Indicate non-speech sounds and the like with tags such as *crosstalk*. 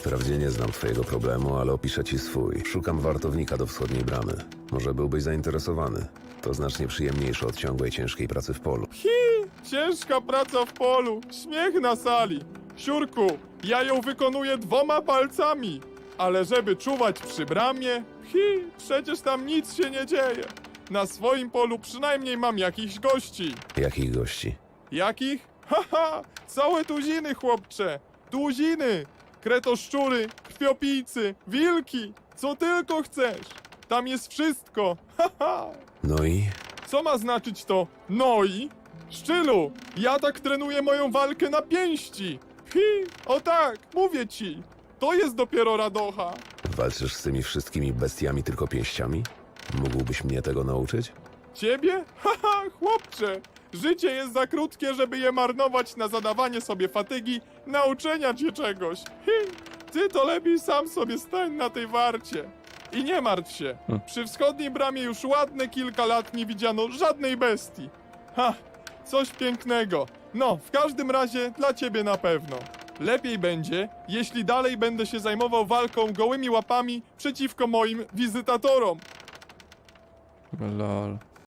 Wprawdzie nie znam twojego problemu, ale opiszę ci swój. Szukam wartownika do wschodniej bramy. Może byłbyś zainteresowany. To znacznie przyjemniejsze od ciągłej ciężkiej pracy w polu. Hi, ciężka praca w polu, śmiech na sali. Siurku, ja ją wykonuję dwoma palcami. Ale żeby czuwać przy bramie, hi, przecież tam nic się nie dzieje. Na swoim polu przynajmniej mam jakichś gości. Jakich gości? Jakich? *laughs* Haha, całe tuziny, chłopcze. Tuziny. Kretoszczury, krwiopijcy, wilki. Co tylko chcesz. Tam jest wszystko. *laughs* Haha. No i? Co ma znaczyć to no i? Szczylu, ja tak trenuję moją walkę na pięści. Hi, o tak, mówię ci. To jest dopiero radocha. Walczysz z tymi wszystkimi bestiami tylko pięściami? Mógłbyś mnie tego nauczyć? Ciebie? *laughs* Haha, chłopcze. Życie jest za krótkie, żeby je marnować na zadawanie sobie fatygi, nauczenia cię czegoś. Hi, ty to lepiej sam sobie stań na tej warcie. I nie martw się. Przy wschodniej bramie już ładne kilka lat nie widziano żadnej bestii. Ha, coś pięknego. No, w każdym razie dla ciebie na pewno. Lepiej będzie, jeśli dalej będę się zajmował walką gołymi łapami przeciwko moim wizytatorom. Lol.